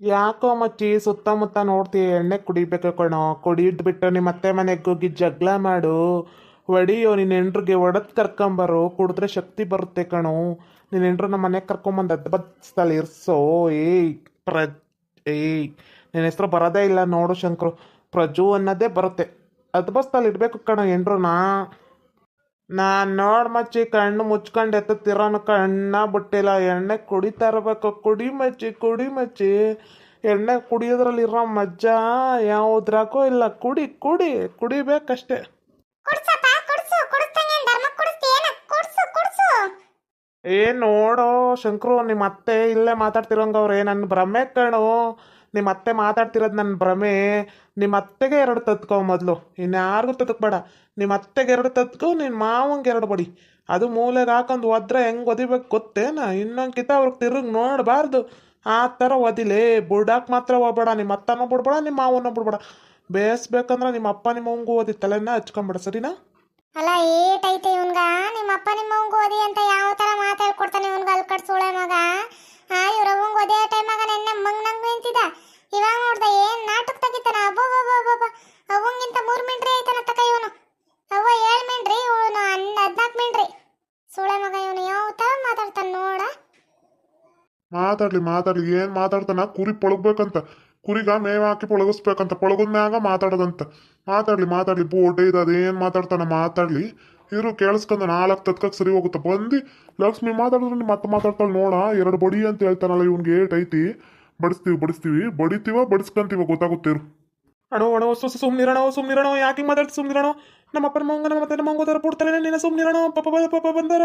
ಯಾಕೋ ಮಚ್ಚಿ ಸುತ್ತಮುತ್ತ ನೋಡ್ತೀಯ ಎಣ್ಣೆ ಕುಡಿಬೇಕು ಕಣೋ. ಕುಡಿದ್ ಬಿಟ್ಟು ನಿಮ್ಮ ಅತ್ತೆ ಮನೆಗೆ ಹೋಗಿ ಜಗಳ ಮಾಡು. ಹೊಡಿಯೋ ನಿನ್ನ ಹೆಂಡ್ರಿಗೆ ಒಡೆದು ಕರ್ಕೊಂಬರು ಕುಡಿದ್ರೆ ಶಕ್ತಿ ಬರುತ್ತೆ ಕಣೋ. ನಿನ್ನ ಹೆಂಡ್ರು ನಮ್ಮ ಮನೆಗೆ ಕರ್ಕೊಂಬಂದು ಅದ್ ಬಸ್ತಲ್ಲಿ ಇರ್ಸೋ. ಏಯ್ ಪ್ರ ಏಯ್. ನಿನ್ನ ಹೆಸ್ರು ಬರೋದೇ ಇಲ್ಲ ನೋಡು ಶಂಕರು. ಪ್ರಜು ಅನ್ನೋದೇ ಬರುತ್ತೆ. ಅದ್ ಬಸ್ತಲ್ಲಿ ಇಡಬೇಕು ಕಣೋ ಹೆಂಡ್ರನ್ನ ನಾನ್ ನೋಡ್ ಮಚ್ಚಿ ಕಣ್ಣು ಮುಚ್ಕೊಂಡು ಎತ್ತುತ್ತಿರೋನು ಕಣ್ಣ ಬಿಟ್ಟಿಲ್ಲ. ಎಣ್ಣೆ ಕುಡಿತಾ ಇರಬೇಕು ಕುಡಿ ಮಚ್ಚಿ ಕುಡಿ ಮಚ್ಚಿ. ಎಣ್ಣೆ ಕುಡಿಯೋದ್ರಲ್ಲಿರೋ ಮಜ್ಜ ಯಾವುದ್ರಾಗೂ ಇಲ್ಲ. ಕುಡಿ ಕುಡಿ. ಕುಡಿಬೇಕಷ್ಟೇ. ಏ ನೋಡೋ ಶಂಕರು ನಿಮ್ಮ ಅತ್ತೆ ಇಲ್ಲೇ ಮಾತಾಡ್ತಿರೋಂಗವ್ರೆ. ನನ್ನ ಭ್ರಮೆ ಕಣು. ನಿಮ್ಮ ಅತ್ತೆ ಮಾತಾಡ್ತಿರೋದು ನನ್ನ ಭ್ರಮೆ. ನಿಮ್ಮ ಅತ್ತೆಗೆ ಎರಡು ತತ್ಕೋ ಮೊದಲು. ಇನ್ಯಾರಿಗೂ ತತ್ಕೊಬೇಡ. ನಿಮ್ಮ ಅತ್ತೆಗೆ ಎರಡು ತತ್ಕೋ ನಿನ್ನ ಮಾವಂಗೆ ಎರಡು ಬಡಿ. ಅದು ಮೂಲೆಗೆ ಹಾಕೊಂಡು ಒದ್ರೆ ಹೆಂಗೆ ಒದಿಬೇಕು ಗೊತ್ತೇನ? ಇನ್ನೊಂದು ಕಿತ ಅವ್ರಿಗೆ ತಿರುಗಿ ನೋಡಬಾರ್ದು. ಆ ಥರ ಒದಿಲೇ. ಬುಡಕ್ಕೆ ಮಾತ್ರ ಹೋಗ್ಬೇಡ. ನಿಮ್ಮ ಅತ್ತನೂ ಬಿಡ್ಬೇಡ ನಿಮ್ಮ ಮಾವನೂ ಬಿಡ್ಬೇಡ. ಬೇಯಿಸ್ಬೇಕಂದ್ರೆ ನಿಮ್ಮ ಅಪ್ಪ ನಿಮ್ಮ ಅವಂಗೂ ಓದಿ ತಲೆನ ಹಚ್ಕೊಂಬೇಡ, ಸರಿನಾ? ಅಲ್ಲ, ಏಟೈತೆ ಇವನ್ಗ. ನಿಮ್ಮ ಅಪ್ಪ ನಿಮ್ಮ ಹಂಗು ಓದಿ ಅಂತ ಯಾವ ಥರ ಮಾತಾಡ್ಕೊಡ್ತಾನೆ ಇವನ್ಗ ಅಲ್ಲಿ ಕಟ್ಸೋಳೆ ಮಗ? ಆ ಇವ್ರ ಅವಂಗ ಟೈಮ್ ಟೈಮಾಗ ನೆನ್ನೆ ಮಂಗ್ ನಂಗ್ ನಿಂತಿದ್ದ ಇವಾಗ ನೋಡ್ದ, ಏನ್ ನಾಟಕ ತೆಗಿತಾನ? ಅಬ್ಬಬ್ಬಬ್ಬಬ್ಬ ಅವಂಗಿಂತ ಮೂರ್ ಮಿಂಟ್ರಿ ಐತನ ತಕ ಇವನು? ಅವ್ವ ಏಳ್ ಮಿಂಟ್ರಿ ಇವನು ಹನ್ನ, ಹದ್ನಾಕ್ ಮಿಂಟ್ರಿ ಸೂಳೆ ಮಗ ಇವನು, ಯಾವ ತರ ಮಾತಾಡ್ತಾನ ನೋಡ. ಮಾತಾಡ್ಲಿ ಮಾತಾಡ್ಲಿ, ಏನ್ ಮಾತಾಡ್ತಾನ? ಕುರಿ ಪೊಳಗ್ಬೇಕಂತ. ಕುರಿಗ ಮೇವ್ ಹಾಕಿ ಪೊಳಗಿಸ್ಬೇಕಂತ, ಪೊಳಗದ್ಮ್ಯಾಗ ಮಾತಾಡೋದಂತ. ಮಾತಾಡ್ಲಿ ಮಾತಾಡ್ಲಿ ಬೋಟ್ ಇದು ಅದೇನ್ ಮಾತಾಡ್ತಾನ ಮಾತಾಡ್ಲಿ. ಇರು ಕೇಳಿಸ್ಕೊಂಡ, ನಾಲ್ಕು ತತ್ಕಕ್ಕೆ ಸರಿ ಹೋಗುತ್ತೆ. ಬಂದು, ಲಕ್ಷ್ಮಿ ಮಾತಾಡಿದ್ರೆ ಮತ್ತೆ ಮಾತಾಡ್ತಾಳೆ, ನೋಡ, ಎರಡು ಬಡಿ ಅಂತ ಹೇಳ್ತಾನಲ್ಲ ಇವ್ನಿಗೆ ಏಟ್ ಐತಿ. ಬಡಿಸ್ತೀವಿ ಬಡಿಸ್ತೀವಿ. ಬಡಿತೀವ, ಬಡಿಸ್ಕೊಂತೀವ ಗೊತ್ತಾಗುತ್ತೇರು ಅಣೋ ಅಣೋ, ಸು ಸುಮ್ನಿರಣೋ ಸುಮ್ನಿರಣೋ, ಯಾಕೆ ಮಾತಾಡ್ತಿ ಸುಮ್ನಿರಣೋ? ನಮ್ಮ ಅಪ್ಪನ ಮಂಗ ನಮ್ಮ ಮತ್ತೆ ಮಂಗ ತರ ಬಿಡ್ತಾರೆ ನಿನ್ನ ಸುಮ್ನಿರಣೋ ಪಪ್ಪ ಬಂದ ಪಪ್ಪ ಬಂದಾರ.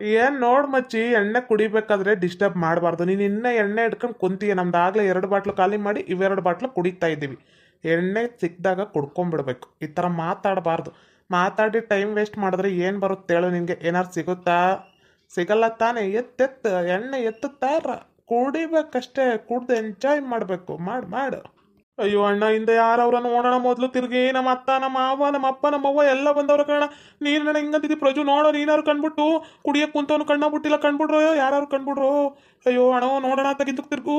ಏನ್ ನೋಡ್ ಮಚ್ಚಿ, ಎಣ್ಣೆ ಕುಡಿಬೇಕಾದ್ರೆ ಡಿಸ್ಟರ್ಬ್ ಮಾಡಬಾರ್ದು. ನೀನು ಇನ್ನ ಎಣ್ಣೆ ಇಟ್ಕೊಂಡು ಕುಂತೀಯ, ನಮ್ದು ಆಗಲೇ ಎರಡು ಬಾಟ್ಲು ಖಾಲಿ ಮಾಡಿ ಇವೆರಡು ಬಾಟ್ಲು ಕುಡಿತಾ ಇದ್ದೀವಿ. ಎಣ್ಣೆ ಸಿಕ್ಕಿದಾಗ ಕುಡ್ಕೊಂಡ್ಬಿಡ್ಬೇಕು ಈ ಥರ ಮಾತಾಡಬಾರ್ದು. ಮಾತಾಡಿ ಟೈಮ್ ವೇಸ್ಟ್ ಮಾಡಿದ್ರೆ ಏನು ಬರುತ್ತೆ ಹೇಳು ನಿನಗೆ ಏನಾರು ಸಿಗುತ್ತಾ? ಸಿಗಲ್ಲ ತಾನೇ ಎತ್ತೆತ್ತು ಎಣ್ಣೆ ಎತ್ತುತ್ತಾರ ಕುಡಿಬೇಕಷ್ಟೇ, ಕುಡ್ದು ಎಂಜಾಯ್ ಮಾಡಬೇಕು. ಮಾಡಿ, ಮಾಡು. ಅಯ್ಯೋ ಅಣ್ಣ, ಹಿಂದೆ ಯಾರವ್ರ ನೋಡೋಣ ಮೊದಲು ತಿರುಗಿ ನಮ್ಮ ಅತ್ತ, ನಮ್ಮ ಮಾವ, ನಮ್ಮ ಅಪ್ಪ, ನಮ್ಮ ಅವ್ವ ಎಲ್ಲ ಬಂದವ್ರ ಕಣ ನೀನು ನನಗೆ ಹಿಂಗಂತಿದ್ದಿ ಪ್ರಜು, ನೋಡೋ, ನೀನಾರು ಕಂಡ್ಬಿಟ್ಟು ಕುಡಿಯೋಕೆ ಕುಂತವನು ಕಣ್ಣ ಬಿಟ್ಟಿಲ್ಲ ಕಂಡ್ಬಿಡ್ರೋ ಯಾರು ಕಣ್ಬಿಡ್ರೋ ಅಯ್ಯೋ ಅಣ್ಣ, ನೋಡೋಣ ಅಂತ ಗಿಂತಕ್ ತಿರ್ಗು.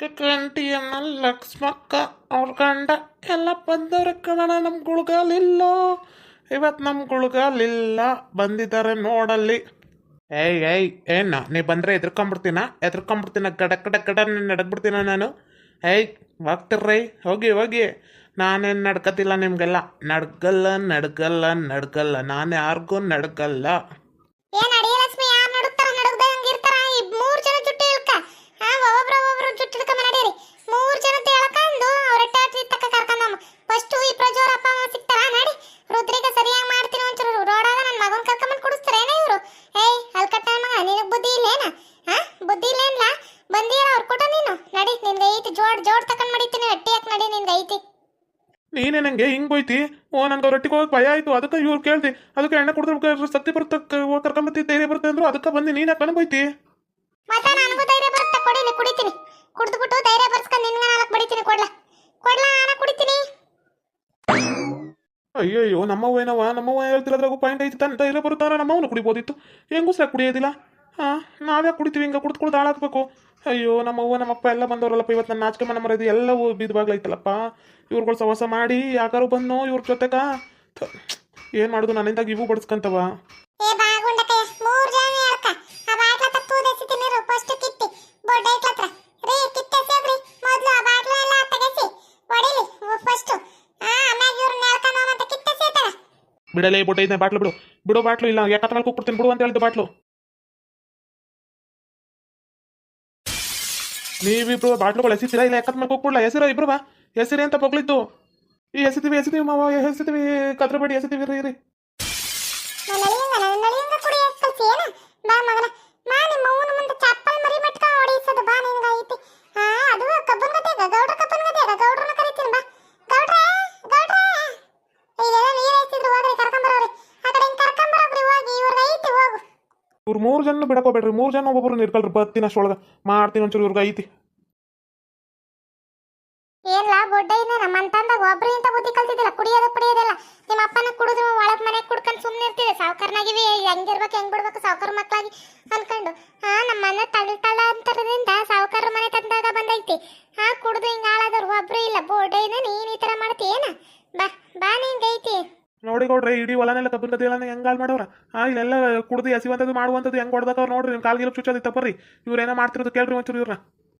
ಕಂಟಿಯನ್ನ ಲಕ್ಷ್ಮಕ್ಕ ಅವ್ರ ಗಂಡ ಎಲ್ಲ ಬಂದವ್ರ ಕಣಣ ನಮ್ಮ ಗುಳ್ಗಾಲಿಲ್ಲ. ಇವತ್ತು ನಮ್ಮ ಗುಳ್ಗಾಲಿಲ್ಲ ಬಂದಿದ್ದಾರೆ ನೋಡಲ್ಲಿ. ಏಯ್ ಏಯ್, ಏನು, ನೀ ಬಂದರೆ ಎದ್ರಕೊಂಬಿಡ್ತೀನ? ಎದ್ರಕೊಂಬಿಡ್ತೀನ? ಗಡ ಗಡ ಗಡ ನಡಕ್ಬಿಡ್ತೀನ ನಾನು? ಏಯ್, ಹೋಗ್ತಿರ್ರಿ, ಹೋಗಿ ಹೋಗಿ. ನಾನೇನು ನಡ್ಕತಿಲ್ಲ ನಿಮಗೆಲ್ಲ. ನಡ್ಗಲ್ಲ ನಡ್ಗಲ್ಲ ನಡ್ಗಲ್ಲ. ನಾನು ಯಾರಿಗೂ ನಡ್ಗಲ್ಲ ಏನ್ ಅಡಿಯ ಲಕ್ಷ್ಮಿ ಯಾರು ನಡುಕ್ತಾರ ನಡುಗ್ದಂಗ ಇರ್ತಾರ ಈ ಮೂರ್ ಜನ ಜುಟ್ಟು ಇಳ್ಕ ಹಾ ಒಬ್ಬೊಬ್ರ ಒಬ್ಬೊಬ್ರು ಜುಟ್ಟು ಹಿಡ್ಕೊಂಡ್ ನಡೀರಿ ಮೂರ್ ಜನ ಎಳ್ಕೊಂಡು ಅವ್ರ ಟ್ಯಾಟ್ರಿ ತಕ್ಕ ಕರ್ಕೊಂಡಮ್ಮ ಫಸ್ಟ್ ಈ ಪ್ರಜೋರ ಅಪ್ಪ ಅಮ್ಮ ಸಿಗ್ತಾರ ನಡಿ ರುದ್ರಿಗೆ ಸರಿಯಾಗಿ ಮಾಡ್ತೀನಿ ಒಂಚೂರು ರೋಡಾಗ ನನ್ನ ಮಗನ್ ಕರ್ಕೊಂಡ್ ಕುಡಿಸ್ತಾರೇನ ಇವ್ರು ಏಯ್ ಅಲ್ಕಟ್ಟ ಮಗ ನಿನಗ್ ಬುದ್ಧಿ ಇಲ್ಲೇನ ಹಾ ಬುದ್ಧಿ ಇಲ್ಲೇನ್ಲ ಬಂದಿಯಲ್ಲ ಅವ್ರ ಕೊಟ್ಟ ನೀನು ನಡಿ ನಿನ್ಗೆ ಐತಿ ಜೋಡ್ ಜೋಡ್ ತಕೊಂಡ್ ಮಡಿತೀನಿ ಅಟ್ಟಿ ಹಾಕ್ ನಡಿ ನಿನ್ಗೆ ಐತಿ. ನೀನೇ ನಂಗೆ ಹಿಂಗ್ ಹೋಯ್ತಿ? ಓ ನಂಗೆ ರೊಟ್ಟಿಗೆ ಹೋಗಕ್ ಭಯ ಆಯ್ತು. ಅದಕ್ಕೆ ಇವ್ರು ಕೇಳ್ತಿ ಅದಕ್ಕೆ ಎಣ್ಣೆ ಕುಡಿದ್ರೆ ಶಕ್ತಿ ಬರುತ್ತೆ ಕರ್ಕೊಂಬತ್ತಿ ಧೈರ್ಯ ಬರುತ್ತೆ ಅಂದ್ರು. ಅದಕ್ಕೆ ಬಂದಿ ನೀನ್ ಯಾಕೆ ಹೋಯ್ತಿ? ಅಯ್ಯೋ ನನಗೂ ಧೈರ್ಯ ಬರುತ್ತೆ? ಕೊಡಿಲಿ ಕುಡಿತೀನಿ. ಕುಡ್ದ್ಬಿಟ್ಟು ಧೈರ್ಯ ಬರ್ಸ್ಕೊಂಡು ನಿನ್ಗ ನಾಲ್ಕು ಬಡಿತೀನಿ. ಕೊಡ್ಲ? ಕೊಡ್ಲ ನಾನು ಕುಡಿತೀನಿ. ಅಯ್ಯಯ್ಯೋ ನಮ್ಮವ್ವ ಏನವ ನಮ್ಮವ್ವ ಹೇಳ್ತಿರೋದ್ರಾಗೂ ಪಾಯಿಂಟ್ ಐತಿ. ತಾನೆ ಧೈರ್ಯ ಬರುತ್ತಾರ ನಮ್ಮವನು ಕುಡಿಬೋದಿತ್ತು. ಹೆಂಗೂ ಸಹ ಕುಡಿಯೋದಿಲ್ಲ? ಹಾಂ ನಾವ್ಯಾಕೆ ಕುಡಿತೀವಿ ಹಿಂಗೆ ಕುಡ್ದು ಕುಡ್ದು ಹಾಳಾಕ್ಬೇಕು ಅಯ್ಯೋ ನಮ್ಮವ್ವ ನಮ್ಮಪ್ಪ ಎಲ್ಲ ಬಂದವರಲ್ಲಪ್ಪ ಇವತ್ತು ನನ್ನ ನಾಚಿಕೆ ಮನೆ ಮರದು ಎಲ್ಲ ಬಿದ್ದುವಾಗ್ಲೈತಲ್ಲಪ್ಪ ಇವ್ರುಗಳು ಸವಾಸ ಮಾಡಿ ಯಾಕಾರು ಬಂದು ಇವ್ರ ಜೊತೆಗ. ಏನು ಮಾಡೋದು ನನ್ನಿಂದಾಗಿ ಇವು ಬಡಿಸ್ಕಂತವ. ಬಿಡಲೇ ಬೊಟ್ಟೆ ಇದೆ ಬಾಟ್ಲು ಬಿಡು. ಬಿಡು ಬಾಟ್ಲು ಇಲ್ಲ ಯಾಕತ್ತ ಮೇಲೆ ಕೂಗ್ಬಿಡ್ತೀನಿ ಬಿಡು ಅಂತ ಹೇಳಿದ್ದು ಬಾಟ್ಲು. ನೀವಿಬ್ರು ಬಾಟ್ಲುಗಳು ಎಸಿತೀರಾ? ಇಲ್ಲ ಯಾಕತ್ ಮಕ್ಕ ಕೂಗ್ಬಿಡ್ಲ ಹೆಸರು ಇಬ್ರು ಬಾ. ಹೆಸರಿ ಅಂತ ಬಗ್ಲಿದ್ದು ಈ ಎಸಿತೀವಿ ಎಸಿತೀವಿ ಮಾವ, ಎಸಿತೀವಿ. ಕದ್ರಬೇಡಿ, ಎಸಿತೀವಿ, ರೀ ರೀ ನನ್ನ ನಳಿಯಂಗ ನನ್ನ ನಳಿಯಂಗ ಕುಡಿ ಕಲ್ಸಿ ಏನ ಬಾ ಮಗನ ಮಾ ನಿಮ್ಮ ಅವ್ವನ ಮುಂದೆ ಚಪ್ಪಲ್ ಮರಿ ಮಟ್ಕ ಹೊಡಿಸೋದು ಬಾ ನಿನ್ಗ ಐತಿ ಹಾ ಅದು ಕಬ್ಬನ್ ಗದ್ದೆಗ ಗೌಡ್ರ ಕಬ್ಬನ್ ಗದ್ದೆಗ ಗೌಡ್ರನ್ನ ಕರಿತೀನಿ ಬಾ ಗೌಡ್ರ ಗೌಡ್ರ ಇಲ್ಲೆಲ್ಲ ನೀರ್ ಐತಿದ್ರು ಹೋಗ್ರಿ ಕರ್ಕೊಂಬರೋರಿ ಆ ಕಡೆ ಹಿಂಗ್ ಕರ್ಕೊಂಬರೋಗ್ರಿ ಹೋಗಿ ಇವ್ರಿಗೆ ಐತಿ ಹೋಗು ಇವ್ರು ಮೂರು ಜನ ಬಿಡಕೋಬೇಡ್ರಿ, ಮೂರು ಜನ ಒಬ್ಬೊಬ್ರು ನಿರ್ಕಲ್ರಿ ಬತ್ತೀನಿ ಅಷ್ಟೊಳಗೆ. ಮಾಡ್ತೀನಿ ಒಂಚೂರು ಇವ್ರಿಗೆ, ಐತಿ. ಏನ್ಲಾ ಬೊಡ್ಡ ಇನ್ನ ನಮ್ಮ ಅಂತಂದಾಗ ಇಂತ ಬುದ್ಧಿ ಕಲ್ತಿದ್ದಿಲ್ಲ, ಕುಡಿಯೋದು ಕುಡಿಯೋದಿಲ್ಲ ನಿಮ್ಮ ಅಪ್ಪನ ಕುಡಿದು ಒಳಗ್ ಮನೆ ಕುಡ್ಕೊಂಡು ಸುಮ್ಮನೆ ಇರ್ತಿದೆ ಸಾವುಕಾರನಾಗಿವಿ ಹೆಂಗಿರ್ಬೇಕು ಹೆಂಗ್ ಬಿಡ್ಬೇಕು, ಸಾವುಕಾರ ಮಕ್ಕಳಾಗಿ ಅನ್ಕೊಂಡು. ಹಾ ನಮ್ಮ ಮನೆ ತಳ್ಳ ತಳ್ಳ ಅಂತರದಿಂದ ಸಾವುಕಾರ ಮನೆ ತಂದಾಗ ಬಂದೈತಿ ಹಾ ಕುಡ್ದು ಹಿಂಗ ಹಾಳಾದವ್ರು ಒಬ್ರು ಇಲ್ಲ ಬೊಡ್ಡ ಇನ್ನ ನೀನ್ ಈ ತರ ಮಾಡ್ತೀಯೇನ ಬಾ ಬಾ ನಿಂಗ್ ಐತಿ ನೋಡಿ ಇಡಿ ಹೊಲನೆಲ್ಲ ಕಬ್ಬನ್ ಹೆಂಗ್ ಆಲ್ ಮಾಡೋರ ಆ, ಇಲ್ಲೆಲ್ಲ ಕುಡ್ದು ಹಸಿವಂತದ್ದು ಮಾಡುವಂಥದ್ದು ಹೆಂಗ್ ಹೊಡ್ದಕ್ಕವ್ರು ನೋಡ್ರಿ ನಿಮ್ಮ ಕಾಲ್ಗಿಲ್ಲ ಚುಚ್ಚೋದಿ ತಪ್ಪರಿ ಇವ್ರೇನೋ ಮಾಡ್ತಿರೋದು ಕೇಳ್ರಿ ಒಂಚೂರು ಇವ್ರನ್ನ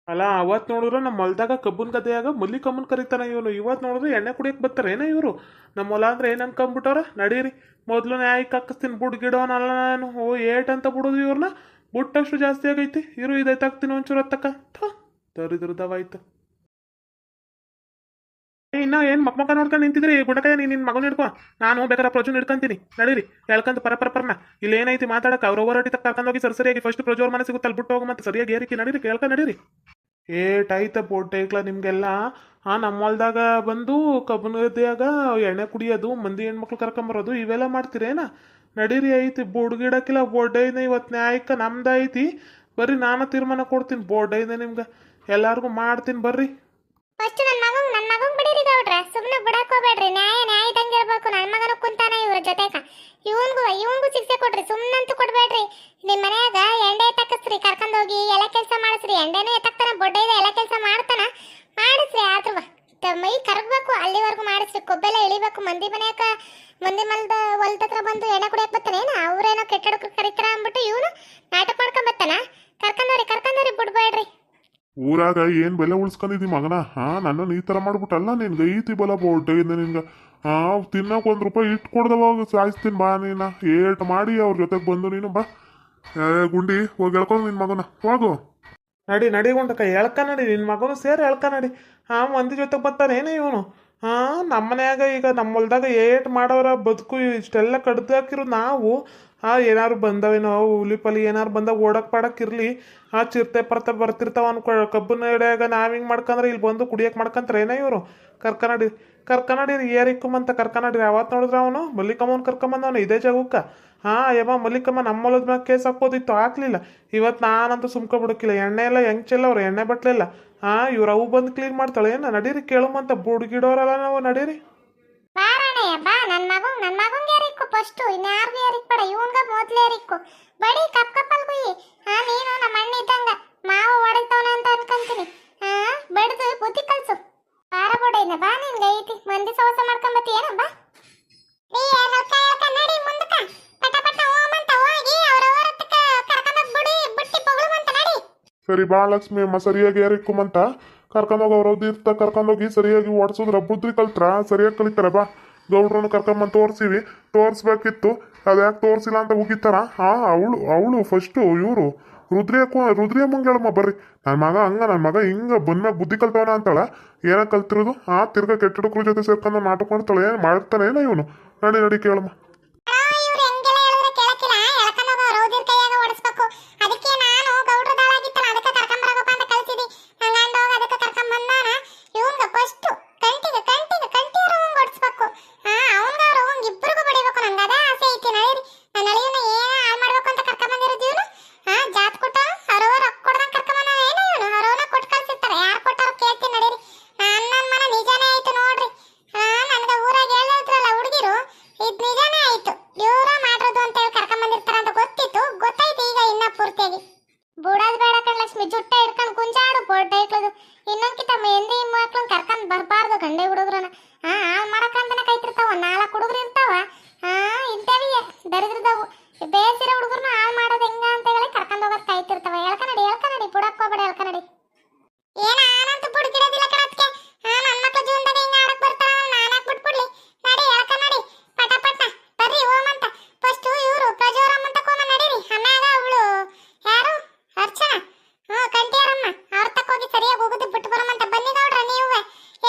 ಅಲ್ಲ ಅವತ್ತು ನೋಡಿದ್ರೆ ನಮ್ಮ ಹೊಲ್ದಾಗ ಕಬ್ಬನ್ ಗದ್ದೆಯಾಗ ಮಲ್ಲಿಕಮ್ಮನ್ ಕರೀತಾನೆ ಇವನು. ಇವತ್ತು ನೋಡಿದ್ರೆ ಎಣ್ಣೆ ಕುಡಿಯಕ್ಕೆ ಬರ್ತಾರೆ. ಏನೇ ಇವರು? ನಮ್ಮ ಹೊಲ ಅಂದ್ರೆ ಏನು ಅನ್ಕೊಂಬಿಟ್ಟವ್ರ ನಡೀರಿ. ಮೊದಲು ನ್ಯಾಯಕ್ಕೆ ಹಾಕಿಸ್ತೀನಿ ಬುಡ್ ಗಿಡವನಲ್ಲ ನಾನು. ಓ, ಏಟ್ ಅಂತ ಬಿಡೋದು ಇವ್ರನ್ನ ಬುಟ್ಟಷ್ಟು ಜಾಸ್ತಿ ಆಗೈತಿ. ಇರು ಇದೈತಾಗ್ತೀನಿ ಒಂಚೂರು ಹತ್ತಕ್ಕ ದರಿದ್ರದವಾಯ್ತು. ಇನ್ನ ಏನು ಮಕ್ಕ ನೋಡ್ಕೊಂಡು ನಿಂತಿದ್ರಿ? ಗುಂಡಕಾಯ ನೀನು ನಿನ್ನ ಮಗನ ಹಿಡ್ಕೋ. ನಾನು ಬೇಕಾದ್ರೆ ಪ್ರಜೋನ್ ಹಿಡ್ಕೊಂತೀನಿ. ನಡೀರಿ. ಹೇಳ್ಕೊಂತ ಪರ ಪರ ಪರ್ನ ಇಲ್ಲಿ ಏನೈತಿ ಮಾತಾಡಕ್ಕೆ ಅವ್ರ ಓವರ್ ತಕ್ಕ ಕರ್ಕೊಂಡೋಗಿ ಸರಿ ಸರಿಯಾಗಿ ಫಸ್ಟ್ ಪ್ರಜೋರ್ ಮನೆ ಸಿಗುತ್ತಲ್ಲಿ, ಬಿಟ್ಟು ಹೋಗು ಮತ್ತೆ ಸರಿಯಾಗಿ ಏರಿಕೆ ನಡೀರಿ ಕೇಳ್ಕೊಂಡು ನಡೀರಿ. ಏಟ್ ಆಯ್ತ ಬೋಟೈಕ್ಲ ನಿಮಗೆಲ್ಲ. ಆ ನಮ್ಮ ಹೊಲ್ದಾಗ ಬಂದು ಕಬ್ಬನ ಗದ್ದೆಯಾಗ ಎಣ್ಣೆ ಕುಡಿಯೋದು, ಮಂದಿ ಹೆಣ್ಮಕ್ಳು ಕರ್ಕೊಂಬರೋದು, ಇವೆಲ್ಲ ಮಾಡ್ತೀರೇನ? ನಡೀರಿ ಐತಿ ಬೋರ್ಡ್ ಗಿಡಕ್ಕಿಲ್ಲ ಬೋರ್ಡೈನ ಇವತ್ತು ನ್ಯಾಯಕ್ಕೆ ನಮ್ದು ಐತಿ. ಬರ್ರಿ, ನಾನು ತೀರ್ಮಾನ ಕೊಡ್ತೀನಿ, ಬೋರ್ಡೈನ ನಿಮ್ಗೆ. ಎಲ್ಲಾರ್ಗೂ ಮಾಡ್ತೀನಿ, ಬರ್ರಿ. ಫಸ್ಟ್ ನನ್ನ ಬಿಡಕ್ ಹೋಗ್ಬೇಡ್ರಿ. ನ್ಯಾಯ ನ್ಯಾಯದಂಗೆ ಇರ್ಬೇಕು. ನನ್ನ ಮಗನ ಕುಂತಾನ ಇವ್ರ ಜೊತೆಗ ಇವನ್ಗೂ ಇವನ್ಗೂ ಶಿಕ್ಷೆ ಕೊಡ್ರಿ. ಸುಮ್ಮನಂತೂ ಕೊಡ್ಬೇಡ್ರಿ. ನಿಮ್ಮ ಮನ್ಯಾಗ ಎಂಡೆ ಕರ್ಕೊಂಡ್ ಹೋಗಿ ಎಲ್ಲ ಕೆಲಸ ಮಾಡಿಸ್ರಿ. ಎಂಡೆನೂ ಎತ್ತಕ್ತಾನ ಇದೆ ಎಲ್ಲ ಕೆಲಸ ಮಾಡ್ತಾನ. ಮಾಡಿಸ್ರಿ ಆದ್ರೂ ಮೈ ಕರ್ಗಬೇಕು, ಅಲ್ಲಿವರೆಗೂ ಮಾಡಿಸ್ರಿ. ಕೊಬ್ಬೆಲ್ಲ ಇಳಿಬೇಕು ಮಂದಿ ಮನೆಯಾಗ ಮಂದಿ ಮಲ್ದ ಹೊಲ್ದ ಹತ್ರ ಬಂದು ಎಣ್ಣೆ ಕುಡಿಯಕ್ ಬರ್ತಾನೇನ ಅವ್ರೇನೋ ಕೆಟ್ಟ ಹುಡುಗ್ರು ಕರಿತಾರ ಅಂದ್ಬಿಟ್ಟು ಇವನು ನಾಟಕ ಮಾಡ್ಕೊಂಡ್ ಬರ್ತಾನ. ಕರ್ಕೊಂಡವ್ರಿ ಕರ್ಕೊಂಡವ್ರಿ ಬಿಡ್ಬೇಡ್ರಿ. ಊರಾಗ ಏನ್ ಬೆಲೆ ಉಳಿಸ್ಕೊಂಡಿದ್ದಿ ಮಗನ? ಹಾ ನನ್ನ ಈ ತರ ಮಾಡ್ಬಿಟ್ಟಲ್ಲ ನಿನ್ಗೆ ಐತಿ ಬಲ ಇದೆ ನಿನ್ಗ. ಹಾ, ತಿನ್ನಕ್ ಒಂದ್ ರೂಪಾಯಿ ಇಟ್ಟು ಕೊಡ್ದವಾಗ ಸಾಯಿಸ್ತೀನಿ ಬಾ ನೀನ. ಏಟ್ ಮಾಡಿ ಅವ್ರ ಜೊತೆಗೆ ಬಂದು ನೀನು ಬಾ. ಗುಂಡಿ, ಹೋಗಿ ಹೇಳ್ಕೊಂಡು ನಿನ್ ಮಗನ. ಹೋಗು. ನಡಿ ನಡಿ ಗುಂಡಕ್ಕ, ಎಳ್ಕ ನಡಿ. ನಿನ್ನ ಮಗನು ಸೇರಿ ಎಳ್ಕ ನಡಿ. ಹಾಂ, ಮಂದಿ ಜೊತೆ ಏನೇ ಇವನು? ಹಾಂ, ನಮ್ಮ ಮನ್ಯಾಗ ಈಗ ನಮ್ಮ ಹೊಲ್ದಾಗ ಏಟ್ ಮಾಡೋರ ಬದುಕು ಇಷ್ಟೆಲ್ಲ ಕಡ್ದು ಹಾಕಿರೋ ನಾವು. ಹಾಂ, ಏನಾರು ಬಂದವೇನೋ, ಹುಲಿ ಪಲಿ ಏನಾರು ಬಂದಾಗ ಓಡಕ್ ಪಾಡಕ್ ಇರಲಿ. ಆ ಚಿರತೆ ಪರ್ತೆ ಬರ್ತಿರ್ತಾವ ಅನ್ಕೊ, ಕಬ್ಬನ ಎಡ್ಯಾಗ ನಾವು ಹಿಂಗೆ ಮಾಡ್ಕಂದ್ರೆ ಇಲ್ಲಿ ಬಂದು ಕುಡಿಯಕ್ಕೆ ಮಾಡ್ಕಂತಾರೆ ಏನೇ ಇವರು? ಕರ್ಕನಡಿ, ಕರ್ಕನಡಿರಿ ಏರಿಕ್ಕಮ್ಮಂತ ಕರ್ಕನಡಿ ಯಾವತ್ತು ನೋಡಿದ್ರೆ ಅವನು? ಮಲ್ಲಿಕಮ್ಮನ ಕರ್ಕೊಂಬಂದವನು ಇದೇ ಜಾಗಕ್ಕೆ. ಹಾಂ ಯಮ್ಮ ಮಲ್ಲಿಕಮ್ಮ, ನಮ್ಮ ಹೊಲದ ಮ್ಯಾಗ ಕೇಸ್ ಹಾಕೋದಿತ್ತು ಹಾಕ್ಲಿಲ್ಲ. ಇವತ್ತು ನಾನಂತೂ ಸುಮ್ಕ ಬಿಡಕ್ಕಿಲ್ಲ ಎಣ್ಣೆ ಎಲ್ಲ ಹೆಂಗ್ ಚೆಲ್ಲೋರು ಎಣ್ಣೆ ಬಟ್ಲಿಲ್ಲ. ಹಾಂ, ಇವ್ರ ಅವು ಬಂದು ಕ್ಲೀನ್ ಮಾಡ್ತಾಳೆ. ಏನು, ನಡೀರಿ, ಕೇಳುಮಂತ ಬುಡ್ಗಿಡೋರಲ್ಲ ನಾವು ನಡೀರಿ. ಬಾರಣಯ್ಯ ಬಾ ನನ್ನ ಮಗನ್ ನನ್ನ ಮಗಂಗೆ ಏರಿಕ್ಕು ಫಸ್ಟ್ ಇನ್ಯಾರಿಗೂ ಏರಿಕ್ ಬೇಡ, ಇವನ್ಗ ಮೊದ್ಲು ಏರಿಕ್ಕು. ಬಡಿ, ಕಪ್ ಕಪ್ಪಲ್ ಕುಯ್ಯಿ ಹಾ, ನೀನು ನಮ್ಮ ಅಣ್ಣ ಇದ್ದಂಗ. ಮಾವ ಹೊಡಿತವನ ಅಂತ ಅನ್ಕೊಂತೀನಿ. ಹಾ, ಬಡ್ದು ಬುದ್ಧಿ ಕಲ್ಸು. ಬಾರ ಬೊಡೈನ ಬಾ ನಿನ್ಗೆ ಮಂದಿ ಸವಸ ಮಾಡ್ಕೊಂಬತ್ತಿ, ಏನ, ಬಾ. ರೀ ರೊಕ್ಕ ಸರಿ ಬಾ ಲಕ್ಷ್ಮಿ ಅಮ್ಮ, ಸರಿಯಾಗಿ ಏರಿಕ್ಕುಮಂತ ಕರ್ಕೊಂಡೋಗಿ ಅವ್ರ ಇರ್ತ, ಕರ್ಕೊಂಡೋಗಿ ಸರಿಯಾಗಿ ಓಡಿಸಿದ್ರ. ಬುದ್ಧಿ ಕಲ್ತ್ರ, ಸರಿಯಾಗಿ ಕಲಿತಾರೆ, ಬಾ. ಗೌಡ್ರನ್ನು ಕರ್ಕೊಂಬಂದು ತೋರಿಸಿವಿ. ತೋರಿಸ್ಬೇಕಿತ್ತು. ಅದ್ಯಾಕೆ ತೋರಿಸಿಲ್ಲ ಅಂತ ಉಗಿತಾರ? ಹಾ ಅವಳು ಅವಳು ಫಸ್ಟು ಇವರು. ರುದ್ರಿಯಕ್ಕೂ ರುದ್ರಿಯ ಮುಂಗೇಳಮ್ಮ, ಬರ್ರಿ. ನನ್ನ ಮಗ ಹಂಗ ನನ್ನ ಮಗ ಹಿಂಗ ಬಂದ್ಮ್ಯಾಗ ಬುದ್ಧಿ ಕಲ್ತವನ ಅಂತಾಳ. ಏನ ಕಲ್ತಿರೋದು? ಆ, ತಿರ್ಗಾ ಕೆಟ್ಟಡಕ್ರ ಜೊತೆ ಸೇರ್ಕೊಂಡು ನಾಟಕ ಮಾಡ್ತಾಳೆ, ಏನು ಮಾಡ್ತಾನೆ ಇವನು. ನಡಿ ನಡಿ ಕೇಳಮ್ಮ ಇವ್ರು ಹೆಂಗೆಲ್ಲ ಹೇಳಿದ್ರೆ ಕೇಳಕ್ಕಿಲ್ಲ ಎಳ್ಕೊಂಡೋಗ ರೌದಿರ್ ಕೈಯಾಗ ಓಡಿಸ್ಬೇಕು ಅದಕ್ಕೆ ನಾನು ಗೌಡ್ರ ದಾಳಾಗಿತ್ತಲ್ಲ ಅದಕ್ಕೆ ಕರ್ಕೊಂಬರಗಪ್ಪ ಅಂತ ಕಳ್ಸಿದಿ ಹಂಗಂಡೋಗ ಅದಕ್ಕೆ ಕರ್ಕೊಂಬಂದಾನ ಇವಂಗ ಫಸ್ಟ್ ಕಂಟಿಗೆ ಕಂಟಿಗೆ ಕಂಟಿ ರವಂಗ್ ಓಡಿಸ್ಬೇಕು ಹಾ ಅವಂಗ ರವಂಗ್ ಇಬ್ಬರಿಗೂ ಬಡಿಬೇಕು ನಂಗೆ ಅದೇ ಆಸೆ ಐತಿ ನಳೀರಿ ನನ್ನ ಅಳಿಯನ್ನ ಏನ ಹಾಳು ಮಾಡ್ಬೇಕು ಅಂತ ಕರ್ಕೊಂಬಂದಿರೋದು ಇವನು ಹಾ ಜಾತ್ ಕೊಟ್ಟ ಅವರವ ರೊಕ್ಕ ಕೊಡ್ದಂಗ್ ಕರ್ಕೊಂಬಂದ ಏನು ಇವನು ಅವರವನ ಕೊಟ್ಟು ಕಳ್ಸಿರ್ತಾರೆ ಯಾರು ಕೊಟ್ಟಾರೋ ಕೇಳ್ತೀನಿ ನಡೀರಿ ನನ್ನ ಮನ ನಿಜಾನೇ ಆಯ್ತು ನೋಡ್ರಿ ಹಾ ನನ್ಗ ಊರಾಗ ಹೇಳಿದ್ರಲ್ಲ ಹುಡುಗಿರು ಇದ್ ನಿಜಾನೇ ಆಯ್ತು ಇವ್ರ ಮಾಡೋದು ಅಂತ ಹೇಳಿ ಕರ್ಕೊಂಬಂದಿರ್ತಾರ ಅಂತ ಗೊತ್ತಿತ್ತು ಗೊತ್ತಾಯ್ತು ಈಗ ಇನ್ನ ಪೂರ್ತಿಯಾಗಿ ಬುಡದ್ ಬೇಡ ಕಣ್ ಲಕ್ಷ್ಮಿ ಜುಟ್ಟ ಹಿಡ್ಕೊಂಡ್ ಕುಂಚಾಡು ಬೋಟ್ ಐಕ್ಳದು. ಇನ್ನೊಂದ್ಕಿತ ಮೆಹಂದಿ ಮಕ್ಳನ್ ಕರ್ಕೊಂಡ್ ಬರ್ಬಾರ್ದು ಗಂಡೆ ಹುಡುಗ್ರನ. ಹಾ ಹಾಳ್ ಮಾಡಕಂತನ ಕೈತಿರ್ತಾವ, ನಾಲ್ಕು ಹುಡುಗ್ರು ಇರ್ತಾವ. ಹಾ ಇಂಥವಿ ದರಿದ್ರದವು. ಬೇಸಿರೋ ಹುಡುಗರ್ನ ಹಾಳ್ ಮಾಡೋದು ಹೆಂಗ ಅಂತ ಹೇಳಿ ಕರ್ಕೊಂಡ್ ಹೋಗೋದ್ ಕಾಯ್ತಿರ್ತಾವ ಹೇಳ್ಕ ನಡಿ ಹೇಳ್ಕ ನಡಿ ಬುಡಕ್ ನಡಿ ಏನ ಆನಂತ ಬುಡ್ಗಿಡೋದಿಲ್ಲ ಕಣತ್ಕೆ ಹಾ ನನ್ ಮಕ್ಳ ಜೀವನದಾಗ ಹಿಂಗ ಆಡಕ್ ಬರ್ತಾರ ನಾನಾಕ್ ಬಿಟ್ಬಿಡ್ಲಿ ನಡಿ ಹೇಳ್ಕ ನಡಿ ಪಟ ಪಟ ಬರ್ರಿ ಹೋಮಂತ ಫಸ್ಟ್ ಇವ್ರು ಪ್ರಜೋರಮ್ಮ ಅಂತ ಕೋಮ ನಡೀರಿ ಆಮ್ಯಾಗ ಅವಳು ಯಾರು ಅರ್ಚನಾ ಹ್ಞೂ ಕಂಟಿಯಾರಮ್ಮ ಅವ್ರ ತಕ್ಕ ಹೋಗಿ ಸರಿಯಾಗಿ ಹೋಗುದು ಬಿಟ್ಟು ಬರಮಂತ ಬನ್ನಿ ಗೌಡ್ರ ನೀವು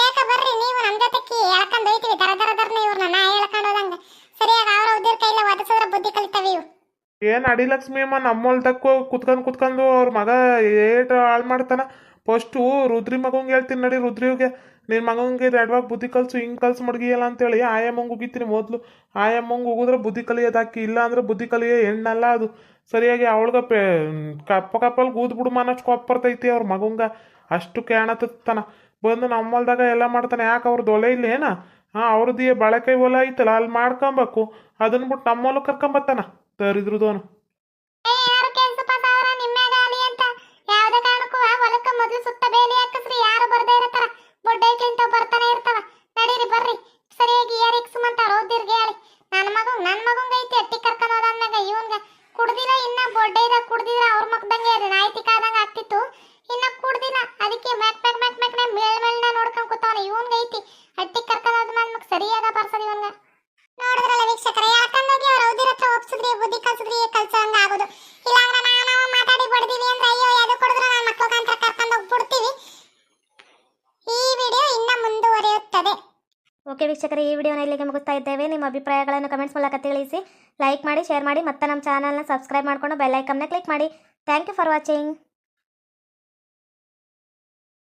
ಏಕ ಬರ್ರಿ ನೀವು ನಮ್ ಜೊತೆಕಿ ಎಳ್ಕೊಂಡ್ ಹೋಯ್ತಿವಿ ದರ ದರ ದರ್ನ ಇವ್ರನ್ನ ನಾ ಹೇಳ್ಕೊಂಡ್ ಹೋದಂಗ ಸರಿಯಾಗಿ ಅವ್ರ ಉದ್ದಿರ ಕೈಲ ಒದಸಿದ್ರ ಬುದ್ಧಿ ಕಲಿತಾವೆ ಇವು ಏನು ಅಡಿ ಲಕ್ಷ್ಮಿ ಅಮ್ಮ ಹೊಲ್ದಕ್ಕೂ ಕುತ್ಕೊಂಡು ಕುತ್ಕೊಂಡು ಅವ್ರ ಮಗ ಏಟ್ ಹಾಳು ಮಾಡ್ತಾನ. ಫಸ್ಟು ರುದ್ರಿ ಮಗಂಗೆ ಹೇಳ್ತೀನಿ ನಡಿ ರುದ್ರಿಗೆ. ನಿನ್ನ ಮಗಂಗೆ ಎಡ್ವಾಗ ಬುದ್ಧಿ ಕಲ್ಸು, ಹಿಂಗೆ ಕಲ್ಸು ಮಡ್ಗಿಯಲ್ಲ ಅಂತೇಳಿ ಆಯಮ್ಮಂಗೆ ಉಗಿತೀನಿ ಮೊದಲು. ಆಯಮ್ಮಂಗೆ ಉಗಿದ್ರೆ ಬುದ್ಧಿ ಕಲಿಯೋದಾಕಿ ಇಲ್ಲ ಅಂದ್ರೆ ಬುದ್ಧಿ ಕಲಿಯೋ ಹೆಣ್ಣಲ್ಲ ಅದು. ಸರಿಯಾಗಿ ಅವಳ್ಗೆ ಪೇ, ಕಪ್ಪ ಕಪ್ಪಲ್ಲಿ ಗೂದ್ಬಿಡು ಮನಷ್ಟು ಕೊಪ್ಪ ಬರ್ತೈತಿ ಅವ್ರ ಮಗಂಗೆ. ಅಷ್ಟು ಕ್ಯಾಣತಾನ ಬಂದು ನಮ್ಮಲ್ದಾಗ ಎಲ್ಲ ಮಾಡ್ತಾನೆ. ಯಾಕೆ ಅವ್ರ ದೊಳೆ ಇಲ್ಲ ಏನ? ಹಾಂ ಅವ್ರದ್ದು ಈ ಬಳಕೆ ಹೊಲ ಐತಲ್ಲ, ಅಲ್ಲಿ ಮಾಡ್ಕೊಬೇಕು. ಅದನ್ನ ಬಿಟ್ಟು ನಮ್ಮಲ್ಲೂ ಕರ್ಕೊಂಬತ್ತಾನ? ಹೋದ ನಮ್ಗೆ ಸರಿಯಾದ ಬರ್ಸದ ಇವನ್ಗ. ನೋಡಿದ್ರಲ್ಲ ವೀಕ್ಷಕರ ಯಾಕಂದಾಗಿ ಅವ್ರ ಅವ್ದಿರ ಹತ್ರ ಒಪ್ಸಿದ್ರಿ, ಬುದ್ಧಿ ಕಲ್ಸಿದ್ರಿ ಕಲ್ಸಂಗ ಆಗೋದು. ಇಲ್ಲಾಂದ್ರೆ ನಾವು ನಾವು ಮಾತಾಡಿ ಬಡ್ದೀವಿ ಅಂದ್ರೆ, ಅಯ್ಯೋ ಯಾವ್ದು ಕೊಡಿದ್ರೆ ನನ್ನ ಮಕ್ಕಳಿಗಂತ ಕರ್ಕೊಂಡು ಹೋಗ್ಬಿಡ್ತೀವಿ ಈ ವಿಡಿಯೋ ಇನ್ನ ಮುಂದುವರಿಯುತ್ತದೆ. ಓಕೆ ವೀಕ್ಷಕರೇ, ಈ ವಿಡಿಯೋನ ಇಲ್ಲಿಗೆ ಮುಗಿಸ್ತಾ ಇದ್ದೇವೆ. ನಿಮ್ಮ ಅಭಿಪ್ರಾಯಗಳನ್ನು ಕಮೆಂಟ್ಸ್ ಮೂಲಕ ತಿಳಿಸಿ. ಲೈಕ್ ಮಾಡಿ ಶೇರ್ ಮಾಡಿ, ಮತ್ತೆ ನಮ್ಮ ಚಾನಲ್ನ ಸಬ್ಸ್ಕ್ರೈಬ್ ಮಾಡಿಕೊಂಡು ಬೆಲ್ ಐಕನ್ನ ಕ್ಲಿಕ್ ಮಾಡಿ. Thank you for watching